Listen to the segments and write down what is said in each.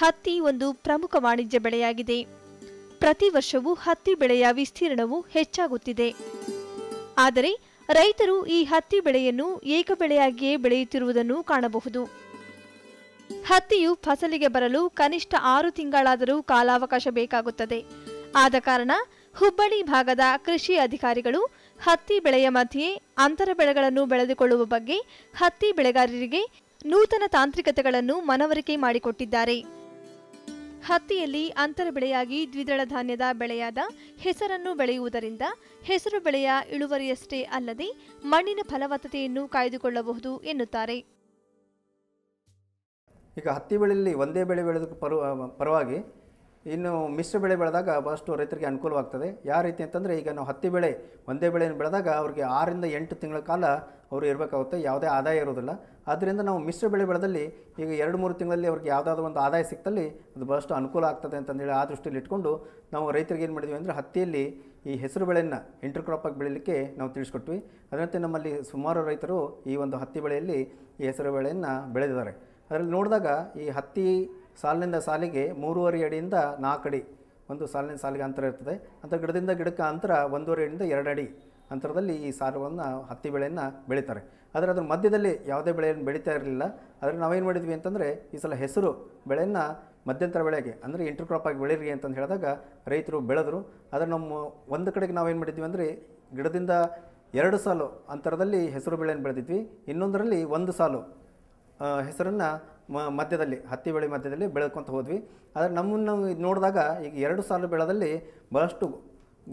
ಹತ್ತಿ ಒಂದು ಪ್ರಮುಖ ವಾಣಿಜ್ಯ ಬೆಳೆಯಾಗಿದೆ. ಪ್ರತಿ ವರ್ಷವೂ ಹತ್ತಿ ಬೆಳೆಯ ವಿಸ್ತೀರ್ಣವು ಹೆಚ್ಚಾಗುತ್ತಿದೆ. ಆದರೆ ರೈತರು ಈ ಹತ್ತಿ ಬೆಳೆಯನ್ನು ಏಕಬೆಳೆಯಾಗಿಯೇ ಬೆಳೆಯುತ್ತಿರುವುದನ್ನು ಕಾಣಬಹುದು. ಹತ್ತಿಯು ಫಸಲಿಗೆ ಬರಲು ಕನಿಷ್ಠ ಆರು ತಿಂಗಳಾದರೂ ಕಾಲಾವಕಾಶ ಬೇಕಾಗುತ್ತದೆ. ಆದ ಕಾರಣ ಹುಬ್ಬಳ್ಳಿ ಭಾಗದ ಕೃಷಿ ಅಧಿಕಾರಿಗಳು ಹತ್ತಿ ಬೆಳೆಯ ಮಧ್ಯೆ ಅಂತರ ಬೆಳೆಗಳನ್ನು ಬೆಳೆದುಕೊಳ್ಳುವ ಬಗ್ಗೆ ಹತ್ತಿ ಬೆಳೆಗಾರರಿಗೆ ನೂತನ ತಾಂತ್ರಿಕತೆಗಳನ್ನು ಮನವರಿಕೆ ಮಾಡಿಕೊಟ್ಟಿದ್ದಾರೆ. ಹತ್ತಿಯಲ್ಲಿ ಅಂತರ ಬೆಳೆಯಾಗಿ ದ್ವಿದಳ ಧಾನ್ಯದ ಬೆಳೆಯಾದ ಹೆಸರನ್ನು ಬೆಳೆಯುವುದರಿಂದ ಹೆಸರು ಬೆಳೆಯ ಇಳುವರಿಯಷ್ಟೇ ಅಲ್ಲದೆ ಮಣ್ಣಿನ ಫಲವತ್ತತೆಯನ್ನು ಕಾಯ್ದುಕೊಳ್ಳಬಹುದು ಎನ್ನುತ್ತಾರೆ. ಈಗ ಹತ್ತಿ ಬೆಳೆಯಲ್ಲಿ ಒಂದೇ ಬೆಳೆ ಬೆಳೆದ ಪರ ಪರವಾಗಿ ಇನ್ನು ಮಿಶ್ರ ಬೆಳೆ ಬೆಳೆದಾಗ ಭಾಳಷ್ಟು ರೈತರಿಗೆ ಅನುಕೂಲವಾಗ್ತದೆ. ಯಾವ ರೀತಿ ಅಂತಂದರೆ ಈಗ ನಾವು ಹತ್ತಿ ಬೆಳೆ, ಒಂದೇ ಬೆಳೆಯನ್ನು ಬೆಳೆದಾಗ ಅವ್ರಿಗೆ ಆರರಿಂದ ಎಂಟು ತಿಂಗಳ ಕಾಲ ಅವರು ಇರಬೇಕಾಗುತ್ತೆ, ಯಾವುದೇ ಆದಾಯ ಇರೋದಿಲ್ಲ ಆದ್ದರಿಂದ ನಾವು ಮಿಶ್ರ ಬೆಳೆ ಬೆಳೆದಲ್ಲಿ ಈಗ ಎರಡು ಮೂರು ತಿಂಗಳಲ್ಲಿ ಅವ್ರಿಗೆ ಯಾವುದಾದ್ರು ಒಂದು ಆದಾಯ ಸಿಕ್ತಲ್ಲಿ ಅದು ಭಾಳಷ್ಟು ಅನುಕೂಲ ಆಗ್ತದೆ ಅಂತಂದೇಳಿ ಆ ದೃಷ್ಟಿಯಲ್ಲಿ ಇಟ್ಕೊಂಡು ನಾವು ರೈತರಿಗೆ ಏನು ಮಾಡಿದ್ವಿ ಅಂದರೆ ಹತ್ತಿಯಲ್ಲಿ ಈ ಹೆಸರು ಬೆಳೆಯನ್ನು ಇಂಟರ್ ಕ್ರಾಪಾಗಿ ಬೆಳೀಲಿಕ್ಕೆ ನಾವು ತಿಳಿಸ್ಕೊಟ್ವಿ. ಅದರಂತೆ ನಮ್ಮಲ್ಲಿ ಸುಮಾರು ರೈತರು ಈ ಒಂದು ಹತ್ತಿ ಬೆಳೆಯಲ್ಲಿ ಈ ಹೆಸರು ಬೆಳೆಯನ್ನು ಬೆಳೆದಿದ್ದಾರೆ. ಅದರಲ್ಲಿ ನೋಡಿದಾಗ ಈ ಹತ್ತಿ ಸಾಲಿನಿಂದ ಸಾಲಿಗೆ ಮೂರುವರೆ ಅಡಿಯಿಂದ ನಾಲ್ಕು ಅಡಿ, ಒಂದು ಸಾಲಿನ ಸಾಲಿಗೆ ಅಂತರ ಇರ್ತದೆ. ಅಂತ ಗಿಡದಿಂದ ಗಿಡಕ್ಕೆ ಅಂತರ ಒಂದೂವರೆ ಅಡಿಯಿಂದ ಎರಡು ಅಡಿ ಅಂತರದಲ್ಲಿ ಈ ಸಾಲವನ್ನು ಹತ್ತಿ ಬೆಳೆಯನ್ನು ಬೆಳೀತಾರೆ. ಆದರೆ ಅದರ ಮಧ್ಯದಲ್ಲಿ ಯಾವುದೇ ಬೆಳೆಯನ್ನು ಬೆಳೀತಾ ಇರಲಿಲ್ಲ. ಆದರೆ ನಾವೇನು ಮಾಡಿದ್ವಿ ಅಂತಂದರೆ ಈ ಸಲ ಹೆಸರು ಬೆಳೆಯನ್ನು ಮಧ್ಯಂತರ ಬೆಳೆಗೆ, ಅಂದರೆ ಇಂಟರ್ ಕ್ರಾಪ್ ಆಗಿ ಬೆಳೀರಿ ಅಂತಂದು ಹೇಳಿದಾಗ ರೈತರು ಬೆಳೆದರು. ಆದರೆ ನಮ್ಮ ಒಂದು ಕಡೆಗೆ ನಾವೇನು ಮಾಡಿದ್ವಿ ಅಂದರೆ ಗಿಡದಿಂದ ಎರಡು ಸಾಲು ಅಂತರದಲ್ಲಿ ಹೆಸರು ಬೆಳೆಯನ್ನು ಬೆಳೆದಿದ್ವಿ. ಇನ್ನೊಂದರಲ್ಲಿ ಒಂದು ಸಾಲು ಹೆಸರನ್ನು ಮಧ್ಯದಲ್ಲಿ, ಹತ್ತಿ ಬೆಳೆ ಮಧ್ಯದಲ್ಲಿ ಬೆಳ್ಕೊತ ಹೋದ್ವಿ. ಆದರೆ ನಮ್ಮನ್ನು ನೋಡಿದಾಗ ಈಗ ಎರಡು ಸಾಲು ಬೆಳೆದಲ್ಲಿ ಭಾಳಷ್ಟು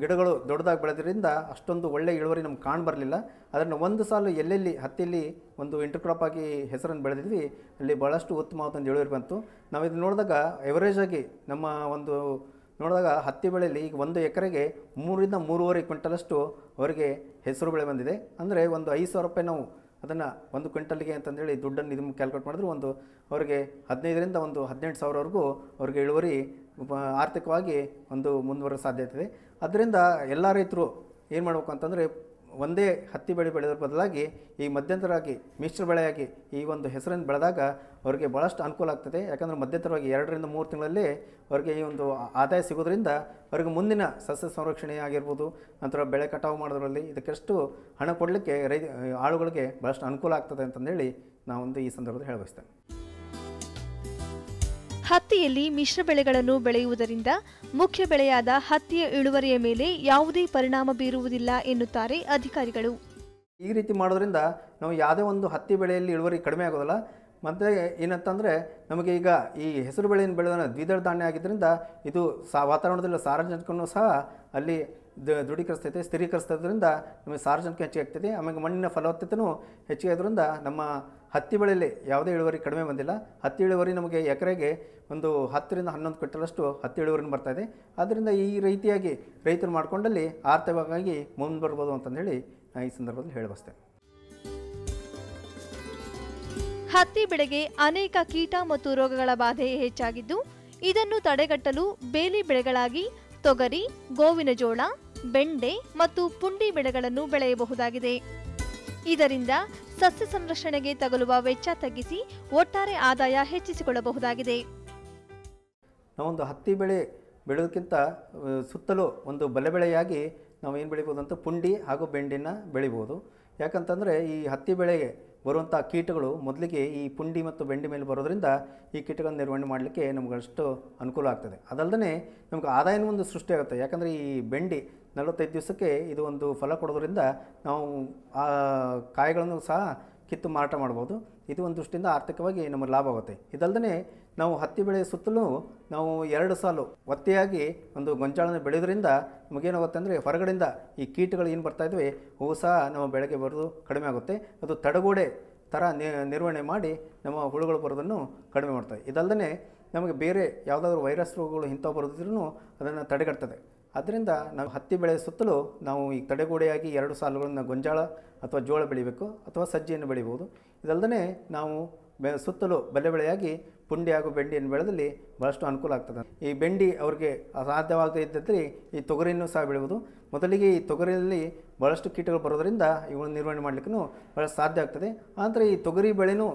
ಗಿಡಗಳು ದೊಡ್ಡದಾಗಿ ಬೆಳೆದ್ರಿಂದ ಅಷ್ಟೊಂದು ಒಳ್ಳೆ ಇಳುವರಿ ನಮ್ಗೆ ಕಾಣಬರಲಿಲ್ಲ ಅದನ್ನು ಒಂದು ಸಾಲು ಎಲ್ಲೆಲ್ಲಿ, ಹತ್ತಿಯಲ್ಲಿ ಒಂದು ಇಂಟರ್ ಕ್ರಾಪ್ ಆಗಿ ಹೆಸರನ್ನು ಬೆಳೆದಿದ್ವಿ, ಅಲ್ಲಿ ಭಾಳಷ್ಟು ಉತ್ತಮವಾದ ಇಳುವರಿ ಬಂತು. ನಾವು ಇದು ನೋಡಿದಾಗ ಎವರೇಜ್ ಆಗಿ ನಮ್ಮ ಒಂದು ನೋಡಿದಾಗ ಹತ್ತಿ ಬೆಳೆಯಲ್ಲಿ ಈಗ ಒಂದು ಎಕರೆಗೆ ಮೂರಿಂದ ಮೂರುವರೆ ಕ್ವಿಂಟಲಷ್ಟು ಅವರಿಗೆ ಹೆಸರು ಬೆಳೆ ಬಂದಿದೆ. ಅಂದರೆ ಒಂದು ಐದು ಸಾವಿರ ರೂಪಾಯಿ ನಾವು ಅದನ್ನು ಒಂದು ಕ್ವಿಂಟಲ್ಗೆ ಅಂತಂದೇಳಿ ದುಡ್ಡನ್ನು ಇದು ಕ್ಯಾಲ್ಕುಲೇಟ್ ಮಾಡಿದ್ರೆ ಒಂದು ಅವರಿಗೆ ಹದಿನೈದರಿಂದ ಒಂದು ಹದಿನೆಂಟು ಸಾವಿರವರೆಗೂ ಅವ್ರಿಗೆ ಇಳುವರಿ ಆರ್ಥಿಕವಾಗಿ ಒಂದು ಮುಂದುವರೋ ಸಾಧ್ಯತೆ ಇದೆ ಅದರಿಂದ ಎಲ್ಲ ರೈತರು ಏನು ಮಾಡಬೇಕು ಅಂತಂದರೆ ಒಂದೇ ಹತ್ತಿ ಬೆಳೆ ಬೆಳೆಯೋದ್ರ ಬದಲಾಗಿ ಈ ಮಧ್ಯಂತರಾಗಿ ಮಿಶ್ರ ಬೆಳೆಯಾಗಿ ಈ ಒಂದು ಹೆಸರನ್ನು ಬೆಳೆದಾಗ ಅವರಿಗೆ ಭಾಳಷ್ಟು ಅನುಕೂಲ ಆಗ್ತದೆ. ಯಾಕಂದರೆ ಮಧ್ಯಂತರವಾಗಿ ಎರಡರಿಂದ ಮೂರು ತಿಂಗಳಲ್ಲಿ ಅವರಿಗೆ ಈ ಒಂದು ಆದಾಯ ಸಿಗೋದ್ರಿಂದ ಅವರಿಗೆ ಮುಂದಿನ ಸಸ್ಯ ಸಂರಕ್ಷಣೆ ಆಗಿರ್ಬೋದು ನಂತರ ಬೆಳೆ ಕಟಾವು ಮಾಡೋದ್ರಲ್ಲಿ ಇದಕ್ಕೆಷ್ಟು ಹಣ ಕೊಡಲಿಕ್ಕೆ ರೈ ಆಳುಗಳಿಗೆ ಭಾಳಷ್ಟು ಅನುಕೂಲ ಆಗ್ತದೆ ಅಂತಂದೇಳಿ ನಾವೊಂದು ಈ ಸಂದರ್ಭದಲ್ಲಿ ಹೇಳಬಯಸ್ತೇನೆ. ಹತ್ತಿಯಲ್ಲಿ ಮಿಶ್ರ ಬೆಳೆಗಳನ್ನು ಬೆಳೆಯುವುದರಿಂದ ಮುಖ್ಯ ಬೆಳೆಯಾದ ಹತ್ತಿಯ ಇಳುವರಿಯ ಮೇಲೆ ಯಾವುದೇ ಪರಿಣಾಮ ಬೀರುವುದಿಲ್ಲ ಎನ್ನುತ್ತಾರೆ ಅಧಿಕಾರಿಗಳು. ಈ ರೀತಿ ಮಾಡೋದ್ರಿಂದ ನಾವು ಯಾವುದೇ ಒಂದು ಹತ್ತಿ ಬೆಳೆಯಲ್ಲಿ ಇಳುವರಿ ಕಡಿಮೆ ಆಗೋದಿಲ್ಲ ಮತ್ತು ಏನಂತಂದರೆ ನಮಗೆ ಈಗ ಈ ಹೆಸರು ಬೆಳೆಯನ್ನು ಬೆಳೆದ ದ್ವಿದಳ ಧಾನ್ಯ ಆಗಿದ್ದರಿಂದ ಇದು ಸಾ ವಾತಾವರಣದಲ್ಲಿ ಸಾರಜನಕವನ್ನು ಸಹ ಅಲ್ಲಿ ದೃಢೀಕರಿಸ್ತೈತೆ ಸ್ಥಿರೀಕರಿಸ್ತದ್ರಿಂದ ನಮಗೆ ಸಾರಜನಕ ಹೆಚ್ಚಿಗೆ ಆಗ್ತದೆ. ಆಮೇಲೆ ಮಣ್ಣಿನ ಫಲವತ್ತತೆಯೂ ಹೆಚ್ಚಿಗೆ ಆದ್ರಿಂದ ನಮ್ಮ ಹತ್ತಿ ಬೆಳೆಯಲ್ಲಿ ಯಾವುದೇ ಇಳುವರಿ ಕಡಿಮೆ ಬಂದಿಲ್ಲ. ಹತ್ತಿ ಇಳುವರಿ ನಮಗೆ ಎಕರೆಗೆ ಒಂದು ಹತ್ತರಿಂದ ಹನ್ನೊಂದು ಕ್ವಿಂಟಲಷ್ಟು ಹತ್ತಿ ಇಳುವರಿನ ಬರ್ತಾ ಇದೆ. ಆದ್ದರಿಂದ ಈ ರೀತಿಯಾಗಿ ರೈತರು ಮಾಡ್ಕೊಂಡಲ್ಲಿ ಆರ್ಥಿಕವಾಗಿ ಮುಂದೆ ಬರ್ಬೋದು ಅಂತಂದೇಳಿ ನಾನು ಈ ಸಂದರ್ಭದಲ್ಲಿ ಹೇಳಬಸ್ತೇನೆ ಹತ್ತಿ ಬೆಳೆಗೆ ಅನೇಕ ಕೀಟ ಮತ್ತು ರೋಗಗಳ ಬಾಧೆ ಹೆಚ್ಚಾಗಿದ್ದು, ಇದನ್ನು ತಡೆಗಟ್ಟಲು ಬೇಲಿ ಬೆಳೆಗಳಾಗಿ ತೊಗರಿ, ಗೋವಿನ ಜೋಳ, ಬೆಂಡೆ ಮತ್ತು ಪುಂಡಿ ಬೆಳೆಗಳನ್ನು ಬೆಳೆಯಬಹುದಾಗಿದೆ. ಇದರಿಂದ ಸಸ್ಯ ಸಂರಕ್ಷಣೆಗೆ ತಗಲುವ ವೆಚ್ಚ ತಗ್ಗಿಸಿ ಒಟ್ಟಾರೆ ಆದಾಯ ಹೆಚ್ಚಿಸಿಕೊಳ್ಳಬಹುದಾಗಿದೆ. ನಾವೊಂದು ಹತ್ತಿ ಬೆಳೆ ಬೆಳೆಯೋದಕ್ಕಿಂತ ಸುತ್ತಲೂ ಒಂದು ಬಲೆ ಬೆಳೆಯಾಗಿ ನಾವು ಏನು ಬೆಳಿಬೋದು ಅಂತ ಪುಂಡಿ ಹಾಗೂ ಬೆಂಡಿನ ಬೆಳಿಬೋದು ಯಾಕಂತಂದರೆ ಈ ಹತ್ತಿ ಬೆಳೆಗೆ ಬರುವಂಥ ಕೀಟಗಳು ಮೊದಲಿಗೆ ಈ ಪುಂಡಿ ಮತ್ತು ಬೆಂಡಿ ಮೇಲೆ ಬರೋದ್ರಿಂದ ಈ ಕೀಟಗಳನ್ನು ನಿರ್ವಹಣೆ ಮಾಡಲಿಕ್ಕೆ ನಮಗಷ್ಟು ಅನುಕೂಲ ಆಗ್ತದೆ. ಅದಲ್ಲದೆ ನಮ್ಗೆ ಆದಾಯನೂ ಒಂದು ಸೃಷ್ಟಿಯಾಗುತ್ತೆ ಯಾಕಂದರೆ ಈ ಬೆಂಡಿ ನಲವತ್ತೈದು ದಿವಸಕ್ಕೆ ಇದು ಒಂದು ಫಲ ಕೊಡೋದ್ರಿಂದ ನಾವು ಆ ಕಾಯಿಗಳನ್ನು ಸಹ ಕಿತ್ತು ಮಾರಾಟ ಮಾಡ್ಬೋದು. ಇದು ಒಂದು ದೃಷ್ಟಿಯಿಂದ ಆರ್ಥಿಕವಾಗಿ ನಮಗೆ ಲಾಭ ಆಗುತ್ತೆ. ಇದಲ್ಲದೆ ನಾವು ಹತ್ತಿ ಬೆಳೆಯ ಸುತ್ತಲೂ ನಾವು ಎರಡು ಸಾಲು ಒತ್ತೆಯಾಗಿ ಒಂದು ಗೊಂಜಾಳನ ಬೆಳೆಯೋದ್ರಿಂದ ನಮಗೇನಾಗುತ್ತೆ ಅಂದರೆ ಹೊರಗಡೆಯಿಂದ ಈ ಕೀಟಗಳು ಏನು ಬರ್ತಾ ಇದ್ವಿ ಅವು ಸಹ ನಮ್ಮ ಬೆಳೆಗೆ ಬರೋದು ಕಡಿಮೆ ಆಗುತ್ತೆ. ಅದು ತಡೆಗೋಡೆ ಥರ ನಿರ್ವಹಣೆ ಮಾಡಿ ನಮ್ಮ ಹುಳುಗಳು ಬರೋದನ್ನು ಕಡಿಮೆ ಮಾಡ್ತವೆ ಇದಲ್ಲದೆ ನಮಗೆ ಬೇರೆ ಯಾವುದಾದ್ರೂ ವೈರಸ್ ರೋಗಗಳು ಇಂಥವು ಬರೋದಿದ್ರೂ ಅದನ್ನು ತಡೆಗಟ್ತದೆ. ಆದ್ದರಿಂದ ನಾವು ಹತ್ತಿ ಬೆಳೆ ಸುತ್ತಲೂ ನಾವು ಈ ತಡೆಗೋಡೆಯಾಗಿ ಎರಡು ಸಾಲುಗಳನ್ನು ಗೊಂಜಾಳ ಅಥವಾ ಜೋಳ ಬೆಳಿಬೇಕು ಅಥವಾ ಸಜ್ಜೆಯನ್ನು ಬೆಳಿಬೋದು. ಇದಲ್ಲದೆ ನಾವು ಬೆ, ಸುತ್ತಲೂ ಬಲೆ ಬೆಳೆಯಾಗಿ ಪುಂಡಿ ಹಾಗೂ ಬೆಂಡಿಯನ್ನು ಬೆಳೆದಲ್ಲಿ ಭಾಳಷ್ಟು ಅನುಕೂಲ ಆಗ್ತದೆ. ಈ ಬೆಂಡಿ ಅವ್ರಿಗೆ ಅಸಾಧ್ಯವಾಗದೇ ಇದ್ದರೆ ಈ ತೊಗರಿಯನ್ನು ಸಹ ಬೆಳೆಯುವುದು. ಮೊದಲಿಗೆ ಈ ತೊಗರಿಯಲ್ಲಿ ಭಾಳಷ್ಟು ಕೀಟಗಳು ಬರೋದರಿಂದ ಇವುಗಳನ್ನು ನಿರ್ವಹಣೆ ಮಾಡಲಿಕ್ಕೂ ಭಾಳ ಸಾಧ್ಯ ಆಗ್ತದೆ. ಆದರೆ ಈ ತೊಗರಿ ಬೆಳೆನೂ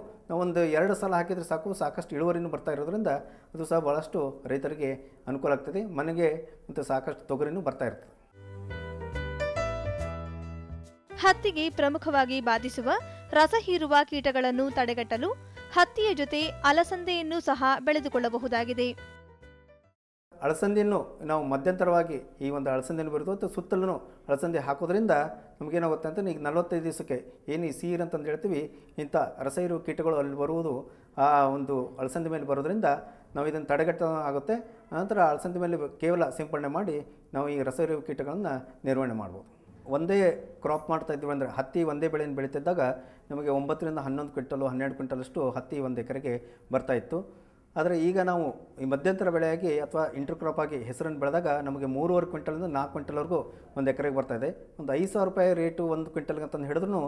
ಒಂದು ಎರಡು ಸಲ ಹಾಕಿದರೆ ಸಾಕು, ಸಾಕಷ್ಟು ಇಳುವರಿನೂ ಬರ್ತಾ ಇರೋದರಿಂದ ಅದು ಸಹ ಭಾಳಷ್ಟು ರೈತರಿಗೆ ಅನುಕೂಲ ಆಗ್ತದೆ. ಮನೆಗೆ ಮತ್ತು ಸಾಕಷ್ಟು ತೊಗರಿನೂ ಬರ್ತಾ ಇರ್ತದೆ. ಹತ್ತಿಗೆ ಪ್ರಮುಖವಾಗಿ ಬಾಧಿಸುವ ರಸ ಹೀರುವ ಕೀಟಗಳನ್ನು ತಡೆಗಟ್ಟಲು ಹತ್ತಿಯ ಜೊತೆ ಅಲಸಂದೆಯನ್ನು ಸಹ ಬೆಳೆದುಕೊಳ್ಳಬಹುದಾಗಿದೆ. ಅಳಸಂದಿಯನ್ನು ನಾವು ಮಧ್ಯಂತರವಾಗಿ ಈ ಒಂದು ಅಳಸಂದಿಯನ್ನು ಬರೆದು ಮತ್ತು ಸುತ್ತಲೂ ಅಳಸಂದಿ ಹಾಕೋದ್ರಿಂದ ನಮಗೇನಾಗುತ್ತೆ ಈಗ ನಲವತ್ತೈದು ದಿವಸಕ್ಕೆ ಏನು ಈ ಸೀರ್ ಅಂತಂದು ಹೇಳ್ತೀವಿ, ಇಂಥ ರಸ ಇರುವ ಕೀಟಗಳು ಅಲ್ಲಿ ಬರುವುದು ಆ ಒಂದು ಅಳಸಂದಿ ಮೇಲೆ ಬರೋದ್ರಿಂದ ನಾವು ಇದನ್ನು ತಡೆಗಟ್ಟ ಆಗುತ್ತೆ. ನಂತರ ಅಳಸಂದಿ ಮೇಲೆ ಕೇವಲ ಸಿಂಪಡಣೆ ಮಾಡಿ ನಾವು ಈ ರಸ ಇರುವ ಕೀಟಗಳನ್ನು ನಿರ್ವಹಣೆ ಮಾಡ್ಬೋದು. ಒಂದೇ ಕ್ರಾಪ್ ಮಾಡ್ತಾ ಇದ್ದೀವಿ ಅಂದರೆ ಹತ್ತಿ ಒಂದೇ ಬೆಳೆಯನ್ನು ಬೆಳೀತಿದ್ದಾಗ ನಮಗೆ ಒಂಬತ್ತರಿಂದ ಹನ್ನೊಂದು ಕ್ವಿಂಟಲು, ಹನ್ನೆರಡು ಕ್ವಿಂಟಲಷ್ಟು ಹತ್ತಿ ಒಂದು ಎಕರೆಗೆ ಬರ್ತಾ ಇತ್ತು. ಆದರೆ ಈಗ ನಾವು ಈ ಮಧ್ಯಂತರ ಬೆಳೆಯಾಗಿ ಅಥವಾ ಇಂಟರ್ ಕ್ರಾಪ್ ಆಗಿ ಹೆಸರನ್ನು ಬೆಳೆದಾಗ ನಮಗೆ ಮೂರುವರೆ ಕ್ವಿಂಟಲಿಂದ ನಾಲ್ಕು ಕ್ವಿಂಟಲ್ವರೆಗೂ ಒಂದು ಎಕರೆಗೆ ಬರ್ತಾ ಇದೆ. ಒಂದು ಐದು ಸಾವಿರ ರೂಪಾಯಿ ರೇಟು ಒಂದು ಕ್ವಿಂಟಲ್ಗೆ ಅಂತಂದು ಹಿಡಿದ್ರೂ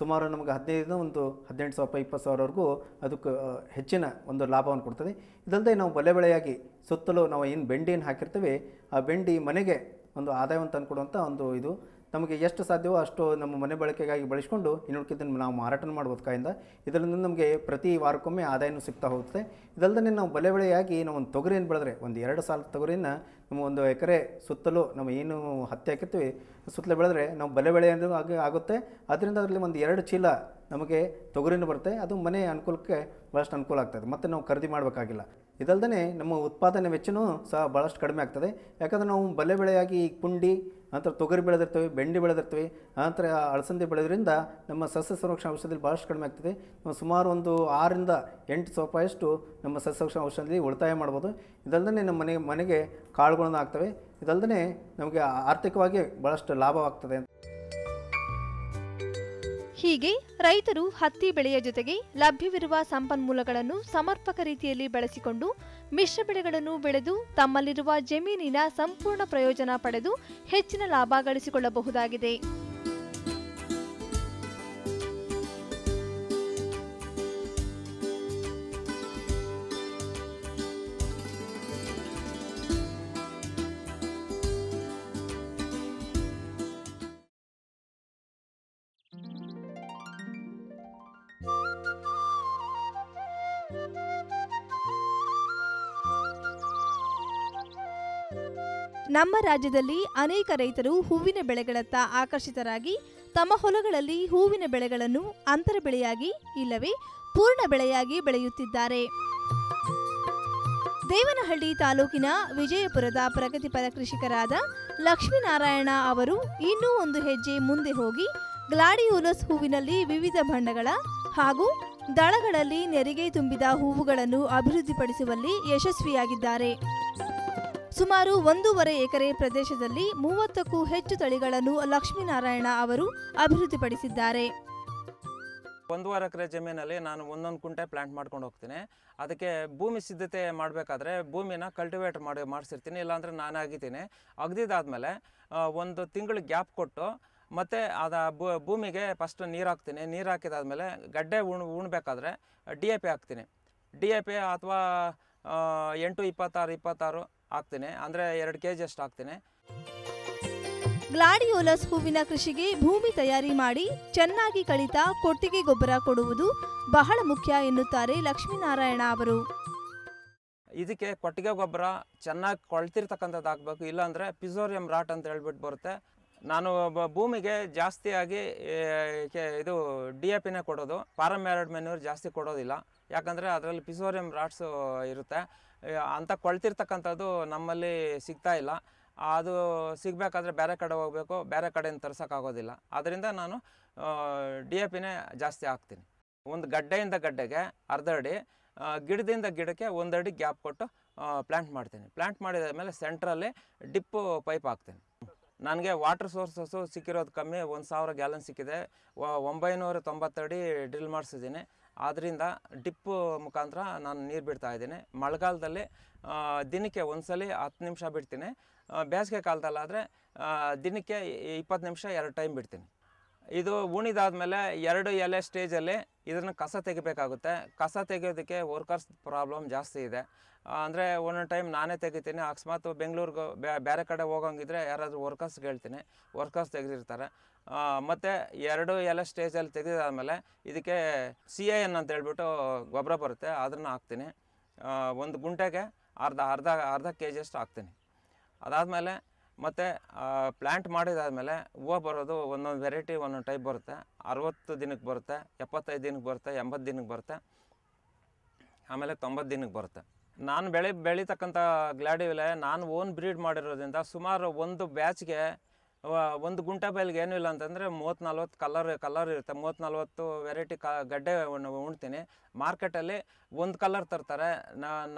ಸುಮಾರು ನಮಗೆ ಹದಿನೈದು ಒಂದು ಹದಿನೆಂಟು ಸಾವಿರ ರೂಪಾಯಿ, ಇಪ್ಪತ್ತು ಸಾವಿರವರೆಗೂ ಅದಕ್ಕೆ ಹೆಚ್ಚಿನ ಒಂದು ಲಾಭವನ್ನು ಕೊಡ್ತದೆ. ಇದಲ್ಲದೆ ನಾವು ಬಲೆ ಬೆಳೆಯಾಗಿ ಸುತ್ತಲೂ ನಾವು ಏನು ಬೆಂಡಿಯನ್ನು ಹಾಕಿರ್ತೀವಿ, ಆ ಬೆಂಡಿ ಮನೆಗೆ ಒಂದು ಆದಾಯವನ್ನು ತಂದುಕೊಡುವಂಥ ಒಂದು ಇದು ನಮಗೆ ಎಷ್ಟು ಸಾಧ್ಯವೋ ಅಷ್ಟು ನಮ್ಮ ಮನೆ ಬಳಕೆಗಾಗಿ ಬಳಸ್ಕೊಂಡು ಇನ್ನೊಂದಕ್ಕಿಂತ ನಾವು ಮಾರಾಟ ಮಾಡ್ಬೋದು ಕಾಯಿಂದ. ಇದರಿಂದ ನಮಗೆ ಪ್ರತಿ ವಾರಕ್ಕೊಮ್ಮೆ ಆದಾಯನೂ ಸಿಗ್ತಾ ಹೋಗುತ್ತೆ ಇದಲ್ಲದೆ ನಾವು ಬಲೆ ಬೆಳೆಯಾಗಿ ನಾವು ಒಂದು ತೊಗರಿಯನ್ನು ಬೆಳೆದ್ರೆ ಒಂದು ಎರಡು ಸಾಲ ತೊಗರಿನ ನಮ್ಮ ಒಂದು ಎಕರೆ ಸುತ್ತಲೂ ನಾವು ಏನು ಹತ್ತಿ ಹಾಕಿರ್ತೀವಿ, ಸುತ್ತಲೂ ಬೆಳೆದ್ರೆ ನಾವು ಬಲೆ ಆಗಿ ಆಗುತ್ತೆ. ಅದರಿಂದ ಅದರಲ್ಲಿ ಒಂದು ಎರಡು ಚೀಲ ನಮಗೆ ತೊಗರಿನೂ ಬರುತ್ತೆ. ಅದು ಮನೆ ಅನುಕೂಲಕ್ಕೆ ಭಾಳಷ್ಟು ಅನುಕೂಲ ಆಗ್ತದೆ. ಮತ್ತು ನಾವು ಖರೀದಿ ಮಾಡಬೇಕಾಗಿಲ್ಲ. ಇದಲ್ಲದೆ ನಮ್ಮ ಉತ್ಪಾದನೆ ವೆಚ್ಚನೂ ಸಹ ಭಾಳಷ್ಟು ಕಡಿಮೆ ಆಗ್ತದೆ. ಯಾಕಂದರೆ ನಾವು ಬಲೆ ಬೆಳೆಯಾಗಿ ಪುಂಡಿ, ನಂತರ ತೊಗರಿ ಬೆಳೆದಿರ್ತೀವಿ, ಬೆಂಡಿ ಬೆಳೆದಿರ್ತೀವಿ, ನಂತರ ಅಳಸಂದಿ ಬೆಳೆದ್ರಿಂದ ನಮ್ಮ ಸಸ್ಯ ಸಂರಕ್ಷಣಾ ಔಷಧದಲ್ಲಿ ಭಾಳಷ್ಟು ಕಡಿಮೆ ಆಗ್ತದೆ. ನಾವು ಸುಮಾರು ಒಂದು ಆರರಿಂದ ಎಂಟು ಸಾವಿರ ರೂಪಾಯಿಯಷ್ಟು ನಮ್ಮ ಸಸ್ಯ ಸಂರಕ್ಷಣಾ ಔಷಧದಲ್ಲಿ ಉಳಿತಾಯ ಮಾಡ್ಬೋದು. ಇದಲ್ಲದೆ ನಮ್ಮ ಮನೆ ಮನೆಗೆ ಕಾಳುಗಳನ್ನು ಹಾಕ್ತವೆ. ಇದಲ್ಲದೆ ನಮಗೆ ಆರ್ಥಿಕವಾಗಿ ಭಾಳಷ್ಟು ಲಾಭವಾಗ್ತದೆ ಹೀಗೆ ರೈತರು ಹತ್ತಿ ಬೆಳೆಯ ಜೊತೆಗೆ ಲಭ್ಯವಿರುವ ಸಂಪನ್ಮೂಲಗಳನ್ನು ಸಮರ್ಪಕ ರೀತಿಯಲ್ಲಿ ಬಳಸಿಕೊಂಡು ಮಿಶ್ರ ಬೆಳೆಗಳನ್ನು ಬೆಳೆದು ತಮ್ಮಲ್ಲಿರುವ ಜಮೀನಿನ ಸಂಪೂರ್ಣ ಪ್ರಯೋಜನ ಪಡೆದು ಹೆಚ್ಚಿನ ಲಾಭ ಗಳಿಸಿಕೊಳ್ಳಬಹುದಾಗಿದೆ. ನಮ್ಮ ರಾಜ್ಯದಲ್ಲಿ ಅನೇಕ ರೈತರು ಹೂವಿನ ಬೆಳೆಗಳತ್ತ ಆಕರ್ಷಿತರಾಗಿ ತಮ್ಮ ಹೊಲಗಳಲ್ಲಿ ಹೂವಿನ ಬೆಳೆಗಳನ್ನು ಅಂತರ ಬೆಳೆಯಾಗಿ ಇಲ್ಲವೇ ಪೂರ್ಣ ಬೆಳೆಯಾಗಿ ಬೆಳೆಯುತ್ತಿದ್ದಾರೆ. ದೇವನಹಳ್ಳಿ ತಾಲೂಕಿನ ವಿಜಯಪುರದ ಪ್ರಗತಿಪರ ಕೃಷಿಕರಾದ ಲಕ್ಷ್ಮೀನಾರಾಯಣ ಅವರು ಇನ್ನೂ ಒಂದು ಹೆಜ್ಜೆ ಮುಂದೆ ಹೋಗಿ ಗ್ಲಾಡಿಯೋಲಸ್ ಹೂವಿನಲ್ಲಿ ವಿವಿಧ ಬಣ್ಣಗಳ ಹಾಗೂ ದಳಗಳಲ್ಲಿ ನೆರಿಗೆ ತುಂಬಿದ ಹೂವುಗಳನ್ನು ಅಭಿವೃದ್ಧಿಪಡಿಸುವಲ್ಲಿ ಯಶಸ್ವಿಯಾಗಿದ್ದಾರೆ. ಸುಮಾರು ಒಂದೂವರೆ ಎಕರೆ ಪ್ರದೇಶದಲ್ಲಿ ಮೂವತ್ತಕ್ಕೂ ಹೆಚ್ಚು ತಳಿಗಳನ್ನು ಲಕ್ಷ್ಮೀನಾರಾಯಣ ಅವರು ಅಭಿವೃದ್ಧಿಪಡಿಸಿದ್ದಾರೆ. ಒಂದೂವರೆ ಎಕರೆ ಜಮೀನಲ್ಲಿ ನಾನು ಒಂದೊಂದು ಕುಂಟೆ ಪ್ಲಾಂಟ್ ಮಾಡ್ಕೊಂಡು ಹೋಗ್ತೀನಿ. ಅದಕ್ಕೆ ಭೂಮಿ ಸಿದ್ಧತೆ ಮಾಡಬೇಕಾದ್ರೆ ಭೂಮಿನ ಕಲ್ಟಿವೇಟ್ ಮಾಡಿ ಮಾಡಿಸಿರ್ತೀನಿ, ಇಲ್ಲಾಂದರೆ ನಾನು ಆಗಿದ್ದೀನಿ. ಅಗ್ದಿದ್ದಾದಮೇಲೆ ಒಂದು ತಿಂಗಳು ಗ್ಯಾಪ್ ಕೊಟ್ಟು ಮತ್ತು ಅದ ಭೂಮಿಗೆ ಫಸ್ಟ್ ನೀರು ಹಾಕ್ತೀನಿ. ನೀರು ಹಾಕಿದಾದ್ಮೇಲೆ ಗಡ್ಡೆ ಉಣ್, ಉಣ್ಬೇಕಾದ್ರೆ ಡಿ ಎ ಪಿ ಹಾಕ್ತೀನಿ. ಡಿ ಎ ಪಿ ಅಥವಾ ಎಂಟು, ಇಪ್ಪತ್ತಾರು ಇಪ್ಪತ್ತಾರು ಹಾಕ್ತೀನಿ. ಅಂದರೆ ಎರಡು ಕೆ ಜಿ ಅಷ್ಟು ಹಾಕ್ತೀನಿ. ಗ್ಲಾಡಿಯೋಲಸ್ ಹೂವಿನ ಕೃಷಿಗೆ ಭೂಮಿ ತಯಾರಿ ಮಾಡಿ ಚೆನ್ನಾಗಿ ಕಳಿತ ಕೊಟ್ಟಿಗೆ ಗೊಬ್ಬರ ಕೊಡುವುದು ಬಹಳ ಮುಖ್ಯ ಎನ್ನುತ್ತಾರೆ ಲಕ್ಷ್ಮೀನಾರಾಯಣ ಅವರು. ಇದಕ್ಕೆ ಕೊಟ್ಟಿಗೆ ಗೊಬ್ಬರ ಚೆನ್ನಾಗಿ ಕೊಳ್ತಿರ್ತಕ್ಕಂಥದ್ದು ಹಾಕಬೇಕು ಇಲ್ಲಾಂದರೆ ಪಿಸೋರಿಯಂ ರಾಟ್ ಅಂತ ಹೇಳ್ಬಿಟ್ಟು ಬರುತ್ತೆ. ನಾನು ಭೂಮಿಗೆ ಜಾಸ್ತಿಯಾಗಿ ಇದು ಡಿ ಎ ಪಿನೇ ಕೊಡೋದು. ಪಾರಮ್ ಮ್ಯಾರಡ್ ಮೆನ್ಯೂರ್ ಜಾಸ್ತಿ ಕೊಡೋದಿಲ್ಲ. ಯಾಕಂದರೆ ಅದರಲ್ಲಿ ಪಿಸೋರಿಯಂ ರಾಟ್ಸು ಇರುತ್ತೆ. ಅಂಥ ಕೊಳ್ತಿರ್ತಕ್ಕಂಥದ್ದು ನಮ್ಮಲ್ಲಿ ಸಿಗ್ತಾ ಇಲ್ಲ. ಅದು ಸಿಗಬೇಕಾದ್ರೆ ಬೇರೆ ಕಡೆ ಹೋಗಬೇಕು, ಬೇರೆ ಕಡೆಯಿಂದ ತರ್ಸೋಕ್ಕಾಗೋದಿಲ್ಲ. ಅದರಿಂದ ನಾನು ಡಿ ಎ ಪಿನೇ ಜಾಸ್ತಿ ಹಾಕ್ತೀನಿ. ಒಂದು ಗಡ್ಡೆಯಿಂದ ಗಡ್ಡೆಗೆ ಅರ್ಧ ಅಡಿ ಗಿಡದಿಂದ ಗಿಡಕ್ಕೆ ಒಂದಡಿ ಗ್ಯಾಪ್ ಕೊಟ್ಟು ಪ್ಲ್ಯಾಂಟ್ ಮಾಡ್ತೀನಿ. ಪ್ಲ್ಯಾಂಟ್ ಮಾಡಿದ ಮೇಲೆ ಸೆಂಟ್ರಲ್ಲಿ ಡಿಪ್ಪು ಪೈಪ್ ಹಾಕ್ತೀನಿ. ನನಗೆ ವಾಟರ್ ಸೋರ್ಸಸ್ಸು ಸಿಕ್ಕಿರೋದು ಕಮ್ಮಿ, ಒಂದು ಸಾವಿರ ಗ್ಯಾಲನ್ ಸಿಕ್ಕಿದೆ. ಒಂಬೈನೂರ ತೊಂಬತ್ತಡಿ ಡ್ರಿಲ್ ಮಾಡಿಸಿದ್ದೀನಿ. ಆದ್ದರಿಂದ ಡಿಪ್ಪು ಮುಖಾಂತರ ನಾನು ನೀರು ಬಿಡ್ತಾ ಇದ್ದೀನಿ. ಮಳೆಗಾಲದಲ್ಲಿ ದಿನಕ್ಕೆ ದಿನಕ್ಕೆ ಸಲ ಹತ್ತು ನಿಮಿಷ ಬಿಡ್ತೀನಿ. ಬೇಸಿಗೆ ಕಾಲದಲ್ಲಾದರೆ ದಿನಕ್ಕೆ ಇಪ್ಪತ್ತು ನಿಮಿಷ ಎರಡು ಟೈಮ್ ಬಿಡ್ತೀನಿ. ಇದು ಉಣಿದಾದ್ಮೇಲೆ ಎರಡು ಎಲೆ ಸ್ಟೇಜಲ್ಲಿ ಇದನ್ನು ಕಸ ತೆಗಿಬೇಕಾಗುತ್ತೆ. ಕಸ ತೆಗೆಯೋದಕ್ಕೆ ವರ್ಕರ್ಸ್ ಪ್ರಾಬ್ಲಮ್ ಜಾಸ್ತಿ ಇದೆ. ಅಂದರೆ ಒಂದೊಂದು ಟೈಮ್ ನಾನೇ ತೆಗಿತೀನಿ, ಅಕಸ್ಮಾತ್ ಬೆಂಗಳೂರಿಗೆ ಬೇರೆ ಕಡೆ ಹೋಗಂಗಿದ್ರೆ ಯಾರಾದರೂ ವರ್ಕರ್ಸ್ಗೆ ಹೇಳ್ತೀನಿ ವರ್ಕರ್ಸ್ ತೆಗೆದಿರ್ತಾರೆ. ಮತ್ತು ಎರಡು ಎಲೆ ಸ್ಟೇಜಲ್ಲಿ ತೆಗೆದಾದಮೇಲೆ ಇದಕ್ಕೆ ಸಿ ಎ ಎನ್ ಅಂತ ಹೇಳ್ಬಿಟ್ಟು ಗೊಬ್ಬರ ಬರುತ್ತೆ, ಅದನ್ನು ಹಾಕ್ತೀನಿ. ಒಂದು ಗುಂಟೆಗೆ ಅರ್ಧ ಅರ್ಧ ಅರ್ಧ ಕೆ ಜಿಯಷ್ಟು ಹಾಕ್ತೀನಿ. ಅದಾದಮೇಲೆ ಮತ್ತು ಪ್ಲ್ಯಾಂಟ್ ಮಾಡಿದಾದಮೇಲೆ ಹೂವು ಬರೋದು ಒಂದೊಂದು ವೆರೈಟಿ ಒಂದೊಂದು ಟೈಪ್ ಬರುತ್ತೆ. ಅರವತ್ತು ದಿನಕ್ಕೆ ಬರುತ್ತೆ, ಎಪ್ಪತ್ತೈದು ದಿನಕ್ಕೆ ಬರುತ್ತೆ, ಎಂಬತ್ತು ದಿನಕ್ಕೆ ಬರುತ್ತೆ, ಆಮೇಲೆ ತೊಂಬತ್ತು ದಿನಕ್ಕೆ ಬರುತ್ತೆ. ನಾನು ಬೆಳೆ, ಬೆಳೀತಕ್ಕಂಥ ಗ್ಲಾಡಿವಿಲೆ ನಾನು ಓನ್ ಬ್ರೀಡ್ ಮಾಡಿರೋದ್ರಿಂದ ಸುಮಾರು ಒಂದು ಬ್ಯಾಚ್ಗೆ ಒಂದು ಗುಂಟ ಬಯಲಿಗೆ ಏನೂ ಇಲ್ಲ ಅಂತಂದರೆ ಮೂವತ್ತು ನಲ್ವತ್ತು ಕಲರ್ ಕಲರ್ ಇರುತ್ತೆ. ಮೂವತ್ತು ನಲ್ವತ್ತು ವೆರೈಟಿ ಕ, ಗಡ್ಡೆ ಉಣ್- ಉಣ್ತೀನಿ. ಮಾರ್ಕೆಟಲ್ಲಿ ಒಂದು ಕಲರ್ ತರ್ತಾರೆ.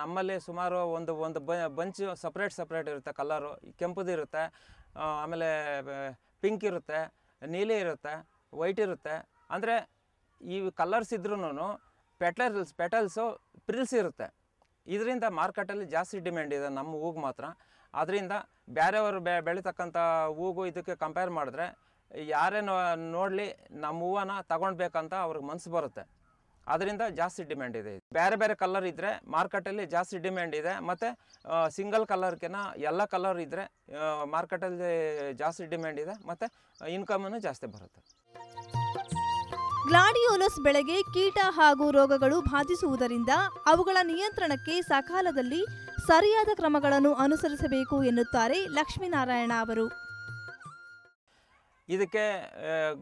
ನಮ್ಮಲ್ಲಿ ಸುಮಾರು ಒಂದು ಒಂದು ಬಂಚ್ ಸಪ್ರೇಟ್ ಸಪ್ರೇಟ್ ಇರುತ್ತೆ ಕಲರು ಕೆಂಪುದು ಇರುತ್ತೆ ಆಮೇಲೆ ಪಿಂಕ್ ಇರುತ್ತೆ, ನೀಲಿ ಇರುತ್ತೆ ವೈಟ್ ಇರುತ್ತೆ. ಅಂದರೆ ಈ ಕಲರ್ಸ್ ಇದ್ರೂ ಪೆಟಲ್ಸ್ ಪೆಟಲ್ಸು ಪ್ರಿಲ್ಸ್ ಇರುತ್ತೆ. ಇದರಿಂದ ಮಾರ್ಕೆಟಲ್ಲಿ ಜಾಸ್ತಿ ಡಿಮ್ಯಾಂಡ್ ಇದೆ ನಮ್ಮ ಹೂಗೆ ಮಾತ್ರ. ಅದರಿಂದ ಬೇರೆಯವರು ಬೆ ಬೆಳೀತಕ್ಕಂಥ ಹೂಗು ಇದಕ್ಕೆ ಕಂಪೇರ್ ಮಾಡಿದ್ರೆ ಯಾರೇ ನೋಡಲಿ ನಮ್ಮ ಹೂವನ್ನ ತಗೊಳ್ಬೇಕಂತ ಅವ್ರಿಗೆ ಮನಸ್ಸು ಬರುತ್ತೆ. ಅದರಿಂದ ಜಾಸ್ತಿ ಡಿಮ್ಯಾಂಡ್ ಇದೆ. ಬೇರೆ ಬೇರೆ ಕಲರ್ ಇದ್ದರೆ ಮಾರ್ಕೆಟಲ್ಲಿ ಜಾಸ್ತಿ ಡಿಮ್ಯಾಂಡ್ ಇದೆ. ಮತ್ತು ಸಿಂಗಲ್ ಕಲರ್ಗಿನ ಎಲ್ಲ ಕಲರ್ ಇದ್ದರೆ ಮಾರ್ಕೆಟಲ್ಲಿ ಜಾಸ್ತಿ ಡಿಮ್ಯಾಂಡ್ ಇದೆ. ಮತ್ತು ಇನ್ಕಮನ್ನು ಜಾಸ್ತಿ ಬರುತ್ತೆ. ಗ್ಲಾಡಿಯೋಲಸ್ ಬೆಳೆಗೆ ಕೀಟ ಹಾಗೂ ರೋಗಗಳು ಬಾಧಿಸುವುದರಿಂದ ಅವುಗಳ ನಿಯಂತ್ರಣಕ್ಕೆ ಸಕಾಲದಲ್ಲಿ ಸರಿಯಾದ ಕ್ರಮಗಳನ್ನು ಅನುಸರಿಸಬೇಕು ಎನ್ನುತ್ತಾರೆ ಲಕ್ಷ್ಮೀನಾರಾಯಣ ಅವರು. ಇದಕ್ಕೆ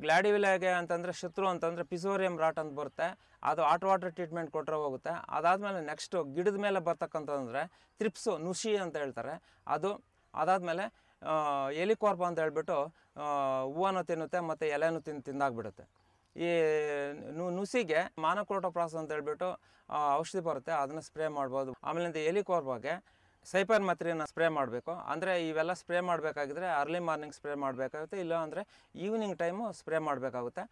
ಗ್ಲಾಡಿವಿಲಾಗೆ ಅಂತಂದರೆ ಶತ್ರು ಅಂತಂದರೆ ಪಿಸೋರಿಯಂ ರಾಟ್ ಅಂತ ಬರುತ್ತೆ. ಅದು ಆಟ್ ವಾಟರ್ ಟ್ರೀಟ್ಮೆಂಟ್ ಕೊಟ್ಟರೆ ಹೋಗುತ್ತೆ. ಅದಾದಮೇಲೆ ನೆಕ್ಸ್ಟು ಗಿಡದ ಮೇಲೆ ಬರ್ತಕ್ಕಂಥದ್ದಂದರೆ ತ್ರಿಪ್ಸು ನುಷಿ ಅಂತ ಹೇಳ್ತಾರೆ. ಅದು ಅದಾದಮೇಲೆ ಎಲಿಕೋರ್ಪ ಅಂತ ಹೇಳ್ಬಿಟ್ಟು ಹೂವನ್ನು ತಿನ್ನುತ್ತೆ ಮತ್ತು ಎಲೆನೂ ತಿಂದು ತಿಂದಾಗ್ಬಿಡುತ್ತೆ. ಈ ನುಸಿಗೆ ಮಾನಕ್ರೋಟೋಪ್ರಾಸ್ ಅಂತ ಹೇಳ್ಬಿಟ್ಟು ಔಷಧಿ ಬರುತ್ತೆ, ಅದನ್ನು ಸ್ಪ್ರೇ ಮಾಡ್ಬೋದು. ಆಮೇಲಿಂದ ಎಲಿಕೋರ್ಬಾಗೆ ಸೈಪರ್ ಮತ್ರಿನ ಸ್ಪ್ರೇ ಮಾಡಬೇಕು. ಅಂದರೆ ಇವೆಲ್ಲ ಸ್ಪ್ರೇ ಮಾಡಬೇಕಾಗಿದ್ರೆ ಅರ್ಲಿ ಮಾರ್ನಿಂಗ್ ಸ್ಪ್ರೇ ಮಾಡಬೇಕಾಗುತ್ತೆ, ಇಲ್ಲ ಅಂದರೆ ಈವ್ನಿಂಗ್ ಟೈಮು ಸ್ಪ್ರೇ ಮಾಡಬೇಕಾಗುತ್ತೆ.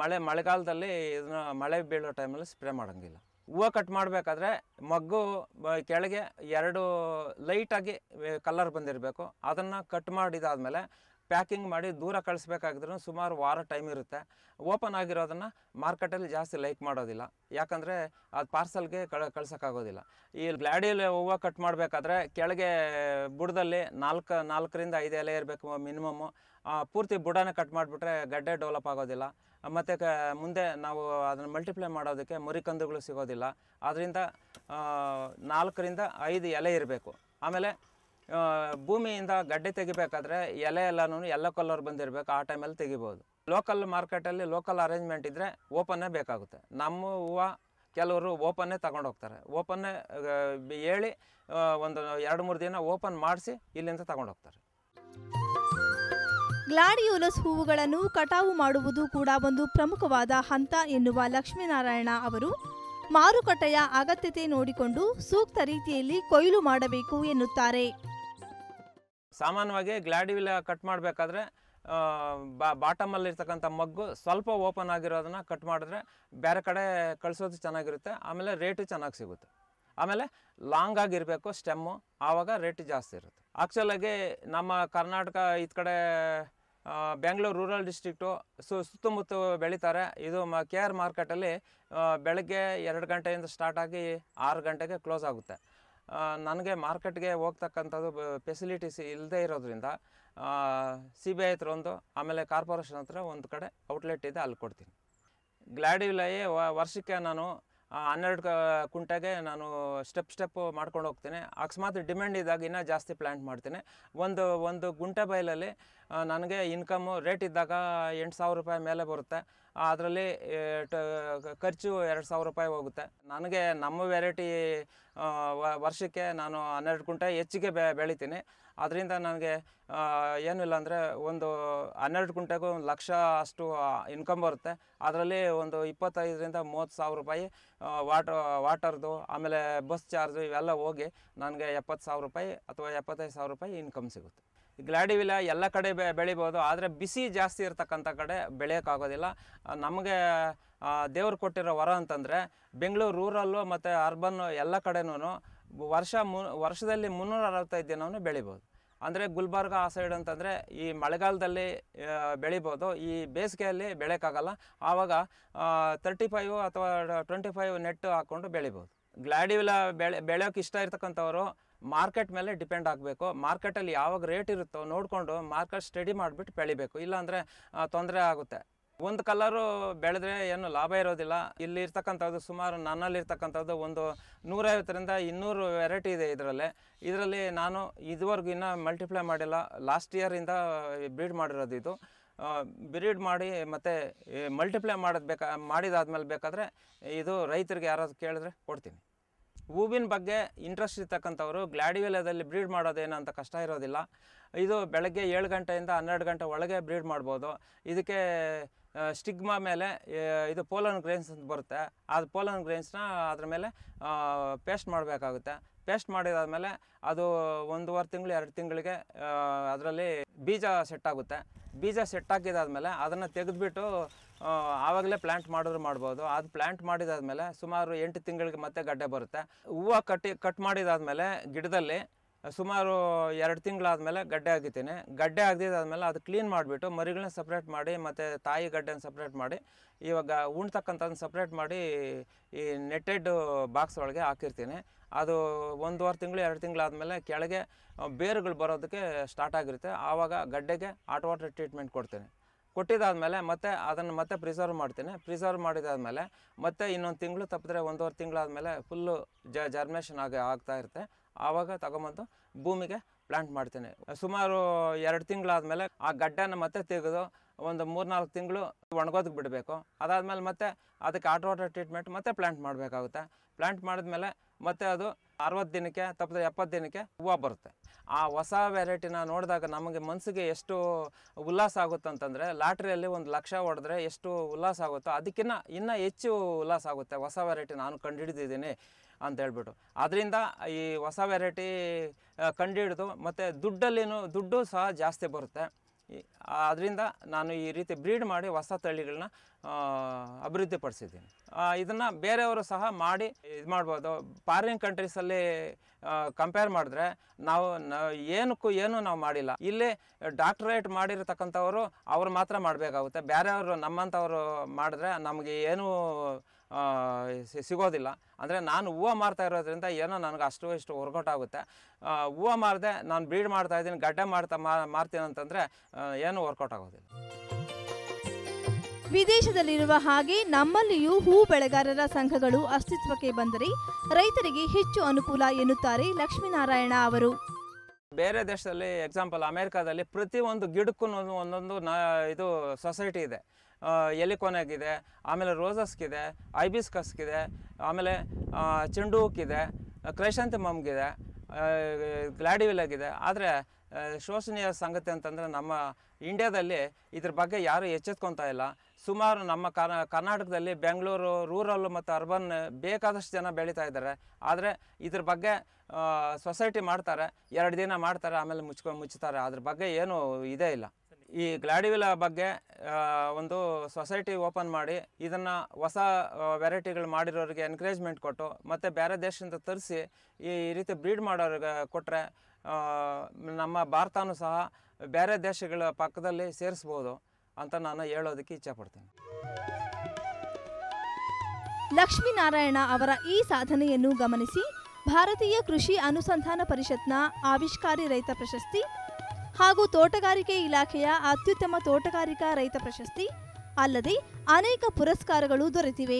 ಮಳೆ, ಮಳೆಗಾಲದಲ್ಲಿ ಇದನ್ನ ಮಳೆ ಬೀಳೋ ಟೈಮಲ್ಲಿ ಸ್ಪ್ರೇ ಮಾಡೋಂಗಿಲ್ಲ. ಹೂವು ಕಟ್ ಮಾಡಬೇಕಾದ್ರೆ ಮಗ್ಗು ಕೆಳಗೆ ಎರಡು ಲೈಟಾಗಿ ಕಲರ್ ಬಂದಿರಬೇಕು. ಅದನ್ನು ಕಟ್ ಮಾಡಿದಾದ್ಮೇಲೆ ಪ್ಯಾಕಿಂಗ್ ಮಾಡಿ ದೂರ ಕಳಿಸ್ಬೇಕಾಗಿದ್ರೂ ಸುಮಾರು ವಾರ ಟೈಮ್ ಇರುತ್ತೆ. ಓಪನ್ ಆಗಿರೋದನ್ನು ಮಾರ್ಕೆಟಲ್ಲಿ ಜಾಸ್ತಿ ಲೈಕ್ ಮಾಡೋದಿಲ್ಲ. ಯಾಕಂದರೆ ಅದು ಪಾರ್ಸಲ್ಗೆ ಕಳ ಕಳ್ಸೋಕ್ಕಾಗೋದಿಲ್ಲ. ಈ ಗ್ಲಾಡಿಯಲ್ಲಿ ಹೂವು ಕಟ್ ಮಾಡಬೇಕಾದ್ರೆ ಕೆಳಗೆ ಬುಡದಲ್ಲಿ ನಾಲ್ಕು, ನಾಲ್ಕರಿಂದ ಐದು ಎಲೆ ಇರಬೇಕು ಮಿನಿಮಮ್ಮು ಪೂರ್ತಿ ಬುಡನೇ ಕಟ್ ಮಾಡಿಬಿಟ್ರೆ ಗಡ್ಡೆ ಡೆವಲಪ್ ಆಗೋದಿಲ್ಲ. ಮತ್ತು ಕ, ಮುಂದೆ ನಾವು ಅದನ್ನು ಮಲ್ಟಿಪ್ಲೈ ಮಾಡೋದಕ್ಕೆ ಮುರಿಕಂದುಗಳು ಸಿಗೋದಿಲ್ಲ. ಆದ್ದರಿಂದ ನಾಲ್ಕರಿಂದ ಐದು ಎಲೆ ಇರಬೇಕು. ಆಮೇಲೆ ಭೂಮಿಯಿಂದ ಗಡ್ಡೆ ತೆಗಿಬೇಕಾದ್ರೆ ಎಲೆ ಎಲ್ಲನೂ ಎಲ್ಲೋ ಕಲರ್ ಬಂದಿರಬೇಕು, ಆ ಟೈಮಲ್ಲಿ ತೆಗಿಬೋದು. ಲೋಕಲ್ ಮಾರ್ಕೆಟಲ್ಲಿ ಲೋಕಲ್ ಅರೇಂಜ್ಮೆಂಟ್ ಇದ್ದರೆ ಓಪನ್ನೇ ಬೇಕಾಗುತ್ತೆ. ನಮ್ಮ ಹೂವು ಕೆಲವರು ಓಪನ್ನೇ ತಗೊಂಡು ಹೋಗ್ತಾರೆ. ಓಪನ್ನೇ ಹೇಳಿ ಒಂದು ಎರಡು ಮೂರು ದಿನ ಓಪನ್ ಮಾಡಿಸಿ ಇಲ್ಲಿಂದ ತಗೊಂಡು ಹೋಗ್ತಾರೆ. ಗ್ಲಾಡಿಯೋಲಸ್ ಹೂವುಗಳನ್ನು ಕಟಾವು ಮಾಡುವುದು ಕೂಡ ಒಂದು ಪ್ರಮುಖವಾದ ಹಂತ ಎನ್ನುವ ಲಕ್ಷ್ಮೀನಾರಾಯಣ ಅವರು ಮಾರುಕಟ್ಟೆಯ ಅಗತ್ಯತೆ ನೋಡಿಕೊಂಡು ಸೂಕ್ತ ರೀತಿಯಲ್ಲಿ ಕೊಯ್ಲು ಮಾಡಬೇಕು ಎನ್ನುತ್ತಾರೆ. ಸಾಮಾನ್ಯವಾಗಿ ಗ್ಲಾಡಿವಿಲ ಕಟ್ ಮಾಡಬೇಕಾದ್ರೆ ಬಾ ಬಾಟಮಲ್ಲಿ ಇರ್ತಕ್ಕಂಥ ಮಗ್ಗು ಸ್ವಲ್ಪ ಓಪನ್ ಆಗಿರೋದನ್ನ ಕಟ್ ಮಾಡಿದ್ರೆ ಬೇರೆ ಕಡೆ ಕಳಿಸೋದು ಚೆನ್ನಾಗಿರುತ್ತೆ, ಆಮೇಲೆ ರೇಟು ಚೆನ್ನಾಗಿ ಸಿಗುತ್ತೆ. ಆಮೇಲೆ ಲಾಂಗ್ ಆಗಿರಬೇಕು ಸ್ಟೆಮ್ಮು, ಆವಾಗ ರೇಟ್ ಜಾಸ್ತಿ ಇರುತ್ತೆ. ಆ್ಯಕ್ಚುಲಾಗಿ ನಮ್ಮ ಕರ್ನಾಟಕ ಈ ಕಡೆ ಬೆಂಗಳೂರು ರೂರಲ್ ಡಿಸ್ಟ್ರಿಕ್ಟು ಸು, ಸುತ್ತಮುತ್ತ ಬೆಳೀತಾರೆ. ಇದು ಮ ಕೆ ಆರ್ ಮಾರ್ಕೆಟಲ್ಲಿ ಬೆಳಗ್ಗೆ ಎರಡು ಗಂಟೆಯಿಂದ ಸ್ಟಾರ್ಟ್ ಆಗಿ ಆರು ಗಂಟೆಗೆ ಕ್ಲೋಸ್ ಆಗುತ್ತೆ. ನನಗೆ ಮಾರ್ಕೆಟ್ಗೆ ಹೋಗ್ತಕ್ಕಂಥದ್ದು ಫೆಸಿಲಿಟೀಸ್ ಇಲ್ಲದೆ ಇರೋದ್ರಿಂದ ಸಿ ಬಿ ಐ ಹತ್ರ ಒಂದು, ಆಮೇಲೆ ಕಾರ್ಪೊರೇಷನ್ ಹತ್ರ ಒಂದು ಕಡೆ ಔಟ್ಲೆಟ್ ಇದೆ, ಅಲ್ಲಿ ಕೊಡ್ತೀನಿ. ಗ್ಲಾಡಿವಿಲೈ ವರ್ಷಕ್ಕೆ ನಾನು ಹನ್ನೆರಡು ಕುಂಟೆಗೆ ನಾನು ಸ್ಟೆಪ್ ಸ್ಟೆಪ್ ಮಾಡ್ಕೊಂಡು ಹೋಗ್ತೀನಿ. ಅಕಸ್ಮಾತ್ ಡಿಮ್ಯಾಂಡ್ ಇದ್ದಾಗ ಇನ್ನೂ ಜಾಸ್ತಿ ಪ್ಲ್ಯಾಂಟ್ ಮಾಡ್ತೀನಿ. ಒಂದು ಒಂದು ಗುಂಟೆ ಬೈಲಲ್ಲಿ ನನಗೆ ಇನ್ಕಮ್ಮು ರೇಟ್ ಇದ್ದಾಗ ಎಂಟು ಸಾವಿರ ರೂಪಾಯಿ ಮೇಲೆ ಬರುತ್ತೆ. ಅದರಲ್ಲಿ ಖರ್ಚು ಎರಡು ಸಾವಿರ ರೂಪಾಯಿ ಹೋಗುತ್ತೆ. ನನಗೆ ನಮ್ಮ ವೆರೈಟಿ ವರ್ಷಕ್ಕೆ ನಾನು ಹನ್ನೆರಡು ಕುಂಟೆ ಹೆಚ್ಚಿಗೆ ಬೆ, ಬೆಳಿತೀನಿ. ಅದರಿಂದ ನನಗೆ ಏನು ಏನಿಲ್ಲ ಅಂದರೆ ಒಂದು ಹನ್ನೆರಡು ಕುಂಟೆಗೂ ಒಂದು ಲಕ್ಷ ಅಷ್ಟು ಇನ್ಕಮ್ ಬರುತ್ತೆ. ಅದರಲ್ಲಿ ಒಂದು ಇಪ್ಪತ್ತೈದರಿಂದ ಮೂವತ್ತು ಸಾವಿರ ರೂಪಾಯಿ ವಾಟರ್ ವಾಟರ್ದು ಆಮೇಲೆ ಬಸ್ ಚಾರ್ಜು ಇವೆಲ್ಲ ಹೋಗಿ ನನಗೆ ಎಪ್ಪತ್ತು ಸಾವಿರ ರೂಪಾಯಿ ಅಥವಾ ಎಪ್ಪತ್ತೈದು ಸಾವಿರ ರೂಪಾಯಿ ಇನ್ಕಮ್ ಸಿಗುತ್ತೆ. ಗ್ಲಾಡಿವಿಲ ಎಲ್ಲ ಕಡೆ ಬೆ, ಬೆಳಿಬೋದು. ಆದರೆ ಬಿಸಿ ಜಾಸ್ತಿ ಇರ್ತಕ್ಕಂಥ ಕಡೆ ಬೆಳೆಯೋಕ್ಕಾಗೋದಿಲ್ಲ. ನಮಗೆ ದೇವ್ರು ಕೊಟ್ಟಿರೋ ವರ ಅಂತಂದರೆ ಬೆಂಗಳೂರು ರೂರಲ್ಲು ಮತ್ತು ಅರ್ಬನ್ನು ಎಲ್ಲ ಕಡೆನೂ ವರ್ಷ ಮು, ವರ್ಷದಲ್ಲಿ ಮುನ್ನೂರ ಅರವತ್ತೈದು ದಿನವೂ ಬೆಳಿಬೋದು. ಅಂದರೆ ಗುಲ್ಬರ್ಗ ಆ ಸೈಡ್ ಅಂತಂದರೆ ಈ ಮಳೆಗಾಲದಲ್ಲಿ ಬೆಳಿಬೋದು. ಈ ಬೇಸಿಗೆಯಲ್ಲಿ ಬೆಳೆಯೋಕ್ಕಾಗಲ್ಲ. ಆವಾಗ ತರ್ಟಿ ಫೈವ್ ಅಥವಾ ಟ್ವೆಂಟಿ ಫೈವ್ ನೆಟ್ ಹಾಕ್ಕೊಂಡು ಬೆಳಿಬೋದು. ಗ್ಲಾಡಿವಿಲ ಬೆಳೆ, ಬೆಳೆಯೋಕೆ ಇಷ್ಟ ಇರ್ತಕ್ಕಂಥವ್ರು ಮಾರ್ಕೆಟ್ ಮೇಲೆ ಡಿಪೆಂಡ್ ಆಗಬೇಕು. ಮಾರ್ಕೆಟಲ್ಲಿ ಯಾವಾಗ ರೇಟ್ ಇರುತ್ತೋ ನೋಡಿಕೊಂಡು ಮಾರ್ಕೆಟ್ ಸ್ಟಡಿ ಮಾಡಿಬಿಟ್ಟು ಬೆಳಿಬೇಕು. ಇಲ್ಲಾಂದರೆ ತೊಂದರೆ ಆಗುತ್ತೆ. ಒಂದು ಕಲರು ಬೆಳೆದ್ರೆ ಏನು ಲಾಭ ಇರೋದಿಲ್ಲ. ಇಲ್ಲಿ ಇರ್ತಕ್ಕಂಥದ್ದು ಸುಮಾರು ನನ್ನಲ್ಲಿ ಇರ್ತಕ್ಕಂಥದ್ದು ಒಂದು ನೂರೈವತ್ತರಿಂದ ಇನ್ನೂರು ವೆರೈಟಿ ಇದೆ ಇದರಲ್ಲಿ. ಇದರಲ್ಲಿ ನಾನು ಇದುವರೆಗೂ ಇನ್ನೂ ಮಲ್ಟಿಪ್ಲೈ ಮಾಡಿಲ್ಲ. ಲಾಸ್ಟ್ ಇಯರಿಂದ ಬ್ರೀಡ್ ಮಾಡಿರೋದು ಇದು. ಬ್ರೀಡ್ ಮಾಡಿ ಮತ್ತು ಮಲ್ಟಿಪ್ಲೈ ಮಾಡೋದು ಬೇಕಾ, ಮಾಡಿದಾದ್ಮೇಲೆ ಬೇಕಾದರೆ ಇದು ರೈತರಿಗೆ ಯಾರಾದ್ರು ಕೇಳಿದ್ರೆ ಕೊಡ್ತೀನಿ. ಹೂವಿನ ಬಗ್ಗೆ ಇಂಟ್ರೆಸ್ಟ್ ಇರ್ತಕ್ಕಂಥವ್ರು ಗ್ಲಾಡಿವಿಲದಲ್ಲಿ ಬ್ರೀಡ್ ಮಾಡೋದೇನು ಅಂತ ಕಷ್ಟ ಇರೋದಿಲ್ಲ. ಇದು ಬೆಳಗ್ಗೆ ಏಳು ಗಂಟೆಯಿಂದ ಹನ್ನೆರಡು ಗಂಟೆ ಒಳಗೆ ಬ್ರೀಡ್ ಮಾಡ್ಬೋದು. ಇದಕ್ಕೆ ಸ್ಟಿಗ್ಮಾ ಮೇಲೆ ಇದು ಪೋಲನ್ ಗ್ರೇನ್ಸ್ ಅಂತ ಬರುತ್ತೆ. ಅದು ಪೋಲನ್ ಗ್ರೇನ್ಸ್ನ ಅದ್ರ ಮೇಲೆ ಪೇಸ್ಟ್ ಮಾಡಬೇಕಾಗುತ್ತೆ. ಪೇಸ್ಟ್ ಮಾಡಿದಾದ್ಮೇಲೆ ಅದು ಒಂದೂವರೆ ತಿಂಗಳು, ಎರಡು ತಿಂಗಳಿಗೆ ಅದರಲ್ಲಿ ಬೀಜ ಸೆಟ್ ಆಗುತ್ತೆ. ಬೀಜ ಸೆಟ್ ಹಾಕಿದಾದ್ಮೇಲೆ ಅದನ್ನು ತೆಗೆದುಬಿಟ್ಟು ಆವಾಗಲೇ ಪ್ಲ್ಯಾಂಟ್ ಮಾಡಿದ್ರು ಮಾಡ್ಬೋದು. ಅದು ಪ್ಲ್ಯಾಂಟ್ ಮಾಡಿದಾದ್ಮೇಲೆ ಸುಮಾರು ಎಂಟು ತಿಂಗಳಿಗೆ ಮತ್ತೆ ಗಡ್ಡೆ ಬರುತ್ತೆ. ಹೂವು ಕಟ್ಟಿ ಕಟ್ ಮಾಡಿದಾದ್ಮೇಲೆ ಗಿಡದಲ್ಲಿ ಸುಮಾರು ಎರಡು ತಿಂಗಳಾದಮೇಲೆ ಗಡ್ಡೆ ಆಗಿದ್ದೀನಿ ಗಡ್ಡೆ ಆಗದಿದ್ದಾದ್ಮೇಲೆ ಅದು ಕ್ಲೀನ್ ಮಾಡಿಬಿಟ್ಟು ಮರಿಗಳನ್ನ ಸಪ್ರೇಟ್ ಮಾಡಿ ಮತ್ತು ತಾಯಿ ಗಡ್ಡೆನ ಸಪ್ರೇಟ್ ಮಾಡಿ ಇವಾಗ ಉಣ್ತಕ್ಕಂಥದ್ದು ಸಪ್ರೇಟ್ ಮಾಡಿ ಈ ನೆಟ್ಟೆಡ್ ಬಾಕ್ಸ್ ಒಳಗೆ ಹಾಕಿರ್ತೀನಿ. ಅದು ಒಂದುವರೆ ತಿಂಗಳು, ಎರಡು ತಿಂಗಳಾದಮೇಲೆ ಕೆಳಗೆ ಬೇರುಗಳು ಬರೋದಕ್ಕೆ ಸ್ಟಾರ್ಟ್ ಆಗಿರುತ್ತೆ. ಆವಾಗ ಗಡ್ಡೆಗೆ ಆಟ್ ವಾಟರ್ ಟ್ರೀಟ್ಮೆಂಟ್ ಕೊಡ್ತೀನಿ. ಕೊಟ್ಟಿದ್ದಾದಮೇಲೆ ಮತ್ತೆ ಅದನ್ನು ಮತ್ತೆ ಪ್ರಿಸರ್ವ್ ಮಾಡ್ತೀನಿ. ಪ್ರಿಸರ್ವ್ ಮಾಡಿದಾದಮೇಲೆ ಮತ್ತೆ ಇನ್ನೊಂದು ತಿಂಗಳು ತಪ್ಪಿದ್ರೆ ಒಂದೂವರೆ ತಿಂಗಳಾದಮೇಲೆ ಫುಲ್ಲು ಜ ಜರ್ಮೇಷನ್ ಆಗಿ ಆಗ್ತಾ ಇರುತ್ತೆ. ಆವಾಗ ತಗೊಂಬಂದು ಭೂಮಿಗೆ ಪ್ಲಾಂಟ್ ಮಾಡ್ತೀನಿ. ಸುಮಾರು ಎರಡು ತಿಂಗಳಾದಮೇಲೆ ಆ ಗಡ್ಡೆನ ಮತ್ತೆ ತೆಗೆದು ಒಂದು ಮೂರ್ನಾಲ್ಕು ತಿಂಗಳು ಒಣಗೋದಕ್ಕೆ ಬಿಡಬೇಕು. ಅದಾದಮೇಲೆ ಮತ್ತೆ ಅದಕ್ಕೆ ವಾಟರ್ ಟ್ರೀಟ್ಮೆಂಟ್ ಮತ್ತೆ ಪ್ಲಾಂಟ್ ಮಾಡಬೇಕಾಗುತ್ತೆ. ಪ್ಲಾಂಟ್ ಮಾಡಿದ್ಮೇಲೆ ಮತ್ತೆ ಅದು ಅರವತ್ತು ದಿನಕ್ಕೆ ತಪ್ಪದೆ ಎಪ್ಪತ್ತು ದಿನಕ್ಕೆ ಹೂವು ಬರುತ್ತೆ. ಆ ಹೊಸ ವೆರೈಟಿನ ನೋಡಿದಾಗ ನಮಗೆ ಮನಸ್ಸಿಗೆ ಎಷ್ಟು ಉಲ್ಲಾಸ ಆಗುತ್ತೆ ಅಂತಂದರೆ ಲಾಟ್ರಿಯಲ್ಲಿ ಒಂದು ಲಕ್ಷ ಹೊಡೆದ್ರೆ ಎಷ್ಟು ಉಲ್ಲಾಸ ಆಗುತ್ತೋ ಅದಕ್ಕಿಂತ ಇನ್ನೂ ಹೆಚ್ಚು ಉಲ್ಲಾಸ ಆಗುತ್ತೆ. ಹೊಸ ವೆರೈಟಿ ನಾನು ಕಂಡುಹಿಡಿದಿದ್ದೀನಿ ಅಂತ ಹೇಳ್ಬಿಟ್ಟು. ಅದರಿಂದ ಈ ಹೊಸ ವೆರೈಟಿ ಕಂಡುಹಿಡಿದು ಮತ್ತು ದುಡ್ಡಲ್ಲಿನೂ ದುಡ್ಡು ಸಹ ಜಾಸ್ತಿ ಬರುತ್ತೆ. ಅದರಿಂದ ನಾನು ಈ ರೀತಿ ಬ್ರೀಡ್ ಮಾಡಿ ಹೊಸ ತಳಿಗಳನ್ನ ಅಭಿವೃದ್ಧಿಪಡಿಸಿದ್ದೀನಿ. ಇದನ್ನು ಬೇರೆಯವರು ಸಹ ಮಾಡಿ ಇದು ಮಾಡ್ಬೋದು. ಫಾರಿನ್ ಕಂಟ್ರೀಸಲ್ಲಿ ಕಂಪೇರ್ ಮಾಡಿದ್ರೆ ನಾವು ಏನಕ್ಕೂ ಏನೂ ನಾವು ಮಾಡಿಲ್ಲ. ಇಲ್ಲಿ ಡಾಕ್ಟ್ರೇಟ್ ಮಾಡಿರತಕ್ಕಂಥವರು ಅವ್ರು ಮಾತ್ರ ಮಾಡಬೇಕಾಗುತ್ತೆ. ಬೇರೆಯವರು ನಮ್ಮಂಥವ್ರು ಮಾಡಿದ್ರೆ ನಮಗೆ ಏನೂ ಸಿಗೋದಿಲ್ಲ. ಅಂದರೆ ನಾನು ಹೂವು ಮಾರ್ತಾ ಇರೋದ್ರಿಂದ ಏನೋ ನನಗೆ ಅಷ್ಟು ಇಷ್ಟು ವರ್ಕೌಟ್ ಆಗುತ್ತೆ ಹೂವು ಮಾರದೆ ನಾನು ಬ್ರೀಡ್ ಮಾಡ್ತಾ ಇದ್ದೀನಿ ಗಡ್ಡೆ ಮಾಡ್ತಾ ಮಾರ್ತೀನಿ ಅಂತಂದರೆ ಏನೂ ವರ್ಕೌಟ್ ಆಗೋದಿಲ್ಲ ವಿದೇಶದಲ್ಲಿರುವ ಹಾಗೆ ನಮ್ಮಲ್ಲಿಯೂ ಹೂ ಬೆಳೆಗಾರರ ಸಂಘಗಳು ಅಸ್ತಿತ್ವಕ್ಕೆ ಬಂದರೆ ರೈತರಿಗೆ ಹೆಚ್ಚು ಅನುಕೂಲ ಎನ್ನುತ್ತಾರೆ ಲಕ್ಷ್ಮೀನಾರಾಯಣ ಅವರು. ಬೇರೆ ದೇಶದಲ್ಲಿ ಎಕ್ಸಾಂಪಲ್ ಅಮೇರಿಕಾದಲ್ಲಿ ಪ್ರತಿಯೊಂದು ಗಿಡಕ್ಕೂ ಒಂದೊಂದು ನ ಇದು ಸೊಸೈಟಿ ಇದೆ. ಎಲಿಕೊನೆಗಿದೆ, ಆಮೇಲೆ ರೋಸಸ್ಗಿದೆ ಐಬಿಸ್ಕಸ್ಗಿದೆ ಆಮೇಲೆ ಚೆಂಡು ಹೂಕ್ಕಿದೆ ಗ್ಲಾಡಿ ಗ್ಲಾಡಿವಿಲಾಗಿದೆ. ಆದರೆ ಶೋಷಣೀಯ ಸಂಗತಿ ಅಂತಂದರೆ ನಮ್ಮ ಇಂಡ್ಯಾದಲ್ಲಿ ಇದ್ರ ಬಗ್ಗೆ ಯಾರೂ ಎಚ್ಚೆತ್ಕೊತಾ ಇಲ್ಲ. ಸುಮಾರು ನಮ್ಮ ಕರ್ನಾ, ಕರ್ನಾಟಕದಲ್ಲಿ ಬೆಂಗಳೂರು, ರೂರಲ್ ಮತ್ತು ಅರ್ಬನ್ ಬೇಕಾದಷ್ಟು ಜನ ಬೆಳೀತಾ ಇದ್ದಾರೆ. ಆದರೆ ಇದ್ರ ಬಗ್ಗೆ ಸೊಸೈಟಿ ಮಾಡ್ತಾರೆ, ಎರಡು ದಿನ ಮಾಡ್ತಾರೆ, ಆಮೇಲೆ ಮುಚ್ಕೊ ಮುಚ್ಚುತ್ತಾರೆ ಅದ್ರ ಬಗ್ಗೆ ಏನೂ ಇದೇ ಇಲ್ಲ. ಈ ಗ್ಲಾಡಿವಿಲ ಬಗ್ಗೆ ಒಂದು ಸೊಸೈಟಿ ಓಪನ್ ಮಾಡಿ ಇದನ್ನು ಹೊಸ ವೆರೈಟಿಗಳು ಮಾಡಿರೋರಿಗೆ ಎನ್ಕರೇಜ್ಮೆಂಟ್ ಕೊಟ್ಟು, ಮತ್ತು ಬೇರೆ ದೇಶದಿಂದ ತರಿಸಿ ಈ ರೀತಿ ಬ್ರೀಡ್ ಮಾಡೋರಿಗೆ ಕೊಟ್ಟರೆ ನಮ್ಮ ಭಾರತನೂ ಸಹ ಬೇರೆ ದೇಶಗಳ ಪಕ್ಕದಲ್ಲಿ ಸೇರಿಸ್ಬೋದು ಅಂತ ನಾನು ಹೇಳೋದಕ್ಕೆ ಇಚ್ಛೆಪಡ್ತೀನಿ ಲಕ್ಷ್ಮೀನಾರಾಯಣ ಅವರ ಈ ಸಾಧನೆಯನ್ನು ಗಮನಿಸಿ, ಭಾರತೀಯ ಕೃಷಿ ಅನುಸಂಧಾನ ಪರಿಷತ್ನ ಆವಿಷ್ಕಾರಿ ರೈತ ಪ್ರಶಸ್ತಿ ಹಾಗೂ ತೋಟಗಾರಿಕೆ ಇಲಾಖೆಯ ಅತ್ಯುತ್ತಮ ತೋಟಗಾರಿಕಾ ರೈತ ಪ್ರಶಸ್ತಿ ಅಲ್ಲದೆ ಅನೇಕ ಪುರಸ್ಕಾರಗಳು ದೊರೆತಿವೆ.